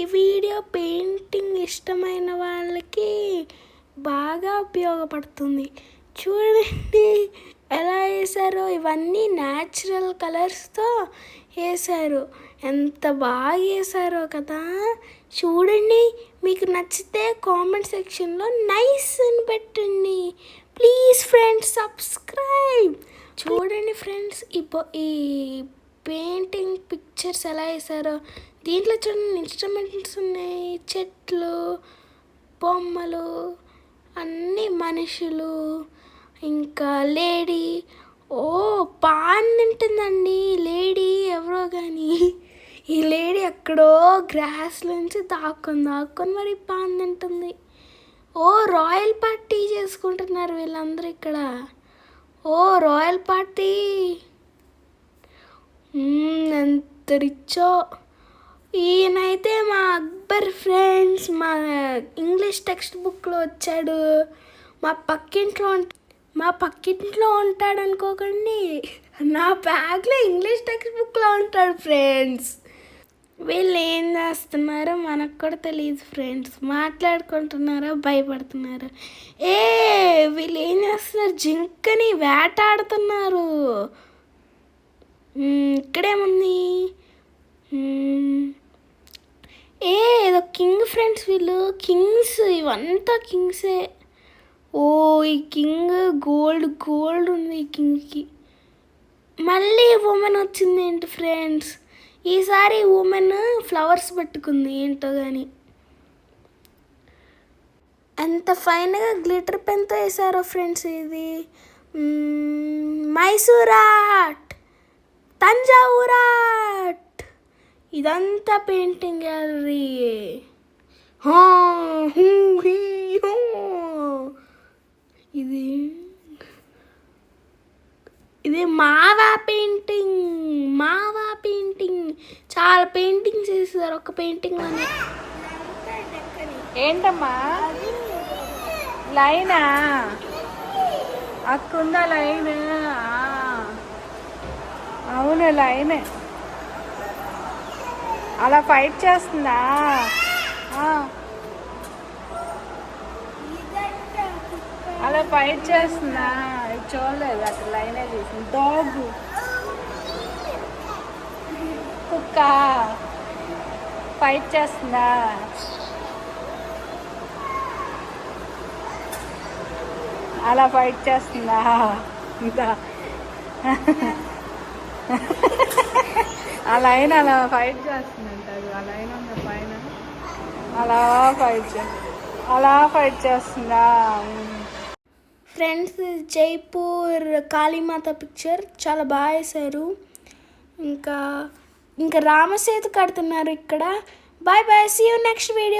ఈ video painting ఇష్టమైన వాళ్ళకి బాగా ఉపయోగపడుతుంది. చూడండి ఎలా వేశారో. ఇవన్నీ న్యాచురల్ కలర్స్తో వేశారు. ఎంత బాగా వేసారో కదా. చూడండి మీకు నచ్చితే కామెంట్ సెక్షన్లో నైస్ అని పెట్టండి. ప్లీజ్ ఫ్రెండ్స్ సబ్స్క్రైబ్ చూడండి ఫ్రెండ్స్ ఇప్పుడు ఈ పెయింటింగ్ పిక్చర్స్ ఎలా వేశారో? దీంట్లో చూడండి ఇన్స్ట్రుమెంట్స్ ఉన్నాయి. చెట్లు బొమ్మలు అన్ని మనుషులు ఇంకా లేడీ. ఓ పాన్ తింటుందండి లేడీ ఎవరో కానీ ఈ లేడీ ఎక్కడో గ్రాస్ నుంచి దాక్కొని దాక్కొని మరి పాన్ తింటుంది ఓ రాయల్ పార్టీ చేసుకుంటున్నారు వీళ్ళందరూ ఇక్కడ. ఓ రాయల్ పార్టీ. ఎంత రిచ్చో. ఈయనైతే మా అక్బర్ ఫ్రెండ్స్ మా ఇంగ్లీష్ టెక్స్ట్ బుక్లో వచ్చాడు. మా పక్కింట్లో మా పక్కింట్లో ఉంటాడు అనుకోకండి. నా బ్యాగ్లో ఇంగ్లీష్ టెక్స్ట్ బుక్లో ఉంటాడు ఫ్రెండ్స్. వీళ్ళు ఏం చేస్తున్నారో మనకు కూడా తెలియదు ఫ్రెండ్స్. మాట్లాడుకుంటున్నారో భయపడుతున్నారు. ఏ వీళ్ళు ఏం చేస్తున్నారు? జింకని వేటాడుతున్నారు. ఇక్కడేముంది? ఏ ఏదో కింగ్ ఫ్రెండ్స్ వీళ్ళు. కింగ్స్ ఇవంతా కింగ్సే. ఓ ఈ కింగ్ గోల్డ్ గోల్డ్ ఉంది ఈ కింగ్కి. మళ్ళీ ఉమెన్ వచ్చింది ఏంటి ఫ్రెండ్స్? ఈసారి ఉమెన్ ఫ్లవర్స్ పెట్టుకుంది ఏంటో కానీ ఎంత ఫైన్గా గ్లిటర్ పెన్తో వేసారో ఫ్రెండ్స్ ఇది. మైసూరా మైసూరాట్ తంజావూరాట్ ఇదంతా పెయింటింగ్ గ్యాలరీ హూ, హీ, ఇది ఇది మావా పెయింటింగ్ మావా పెయింటింగ్ చాలా పెయింటింగ్స్ చేస్తారు ఒక పెయింటింగ్ అని ఏంటమ్మా? లైనా? అక్కుందా లైన్? అవును లైనే. అలా ఫైట్ చేస్తుందా? అలా ఫైట్ చేస్తుందా? చూడలేదు అక్కడ లైనే తీసింది. డాగ్ కుక్క. ఫైట్ చేస్తుందా? అలా ఫైట్ చేస్తుందా? ఇంకా. లైన్ అలా ఫైట్ చేస్తుందంట ఆ లైన్ ఉన్న పైన అలా ఫైట్ చేస్తుంది? అలా ఫైట్ చేస్తుందా? ఫ్రెండ్స్ జైపూర్ కాళీమాత పిక్చర్ చాలా బాగా వేశారు. ఇంకా ఇంకా రామసేతు కడుతున్నారు ఇక్కడ. Bye bye see you next video